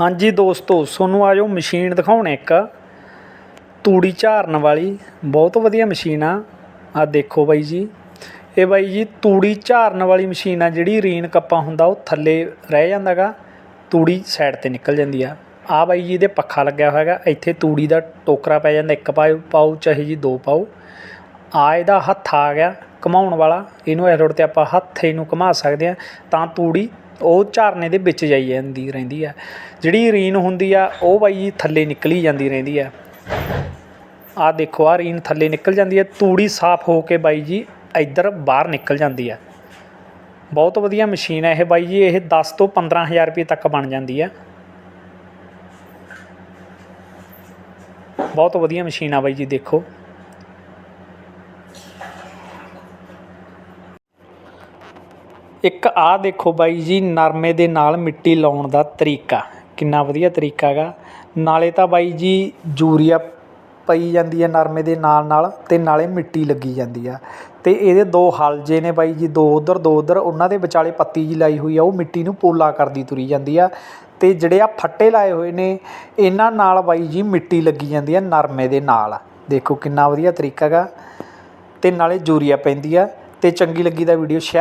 ਹਾਂਜੀ ਦੋਸਤੋ, ਤੁਹਾਨੂੰ ਆਜੋ ਮਸ਼ੀਨ ਦਿਖਾਉਣੇ ਇੱਕ। ਤੂੜੀ ਝਾਰਨ ਵਾਲੀ, ਬਹੁਤ ਵਧੀਆ ਮਸ਼ੀਨ ਆ। ਆ ਦੇਖੋ ਬਾਈ ਜੀ। ਇਹ ਬਾਈ ਜੀ ਤੂੜੀ ਝਾਰਨ ਵਾਲੀ ਮਸ਼ੀਨ ਆ, ਜਿਹੜੀ ਰੀਨ ਕੱਪਾ ਹੁੰਦਾ, ਉਹ ਥੱਲੇ ਰਹਿ ਜਾਂਦਾ ਗਾ ਤੂੜੀ ਸਾਈਡ ਤੇ ਨਿਕਲ ਜਾਂਦੀ ਆ। ਆ ਬਾਈ ਜੀ ਇਹਦੇ ਪੱਖਾ ਲੱਗਿਆ ਹੋਇਆ ਹੈਗਾ ਇੱਥੇ ਤੂੜੀ ਦਾ ਟੋਕਰਾ ਪੈ ਜਾਂਦਾ, ਇੱਕ ਪਾਓ ਪਾਓ ਚਾਹੇ ਜੀ ਦੋ ਪਾਓ ਆ ਇਹਦਾ ਹੱਥ ਆ ਗਿਆ। ਘਮਾਉਣ ਵਾਲਾ, ਇਹਨੂੰ ਇਸ ਰੋਡ ਤੇ ਆਪਾਂ ਹੱਥ ਇਹਨੂੰ ਘੁਮਾ ਸਕਦੇ ਹਾਂ, ਤਾਂ ਤੂੜੀ ਉਹ ਝਰਨੇ ਦੇ ਵਿੱਚ ਜਾਈ ਜਾਂਦੀ ਰਹਿੰਦੀ ਹੈ ਜਿਹੜੀ ਰੀਨ ਹੁੰਦੀ ਆ, ਉਹ ਬਾਈ ਜੀ ਥੱਲੇ ਨਿਕਲੀ ਜਾਂਦੀ ਰਹਿੰਦੀ ਹੈ ਆਹ ਦੇਖੋ, ਆਹ ਰੀਨ ਥੱਲੇ ਨਿਕਲ ਜਾਂਦੀ ਹੈ ਤੂੜੀ ਸਾਫ਼ ਹੋ ਕੇ ਬਾਈ ਜੀ ਇੱਧਰ ਬਾਹਰ ਨਿਕਲ ਜਾਂਦੀ ਹੈ ਬਹੁਤ ਵਧੀਆ ਮਸ਼ੀਨ ਹੈ ਇਹ ਬਾਈ ਜੀ, ਇਹ 10 ਤੋਂ 15000 ਰੁਪਏ ਤੱਕ ਬਣ ਜਾਂਦੀ ਹੈ ਬਹੁਤ ਵਧੀਆ ਮਸ਼ੀਨ ਆ ਬਾਈ ਜੀ, ਦੇਖੋ। ਇੱਕ ਆਹ ਦੇਖੋ ਬਾਈ ਜੀ, ਨਰਮੇ ਦੇ ਨਾਲ ਮਿੱਟੀ ਲਾਉਣ ਦਾ ਤਰੀਕਾ। ਕਿੰਨਾ ਵਧੀਆ ਤਰੀਕਾ ਹੈਗਾ। ਨਾਲੇ ਤਾਂ ਬਾਈ ਜੀ, ਯੂਰੀਆ ਪਈ ਜਾਂਦੀ ਹੈ ਨਰਮੇ ਦੇ ਨਾਲ ਨਾਲ ਅਤੇ ਨਾਲੇ ਮਿੱਟੀ ਲੱਗੀ ਜਾਂਦੀ ਆ। ਅਤੇ ਇਹਦੇ ਦੋ ਹਲ ਜੇ ਨੇ ਬਾਈ ਜੀ, ਦੋ ਉਧਰ ਦੋ ਉਧਰ, ਉਹਨਾਂ ਦੇ ਵਿਚਾਲੇ ਪੱਤੀ ਜੀ ਲਾਈ ਹੋਈ ਆ, ਉਹ ਮਿੱਟੀ ਨੂੰ ਪੋਲਾ ਕਰਦੀ ਤੁਰੀ ਜਾਂਦੀ ਆ। ਅਤੇ ਜਿਹੜੇ ਆ ਫੱਟੇ ਲਾਏ ਹੋਏ ਨੇ, ਇਹਨਾਂ ਨਾਲ ਬਾਈ ਜੀ ਮਿੱਟੀ ਲੱਗੀ ਜਾਂਦੀ ਆ ਨਰਮੇ ਦੇ ਨਾਲ। ਦੇਖੋ ਕਿੰਨਾ ਵਧੀਆ ਤਰੀਕਾ ਹੈਗਾ। ਅਤੇ ਨਾਲੇ ਯੂਰੀਆ ਪੈਂਦੀ ਆ। ਅਤੇ ਚੰਗੀ ਲੱਗੀ ਦਾ ਵੀਡੀਓ ਸ਼ੇਅਰ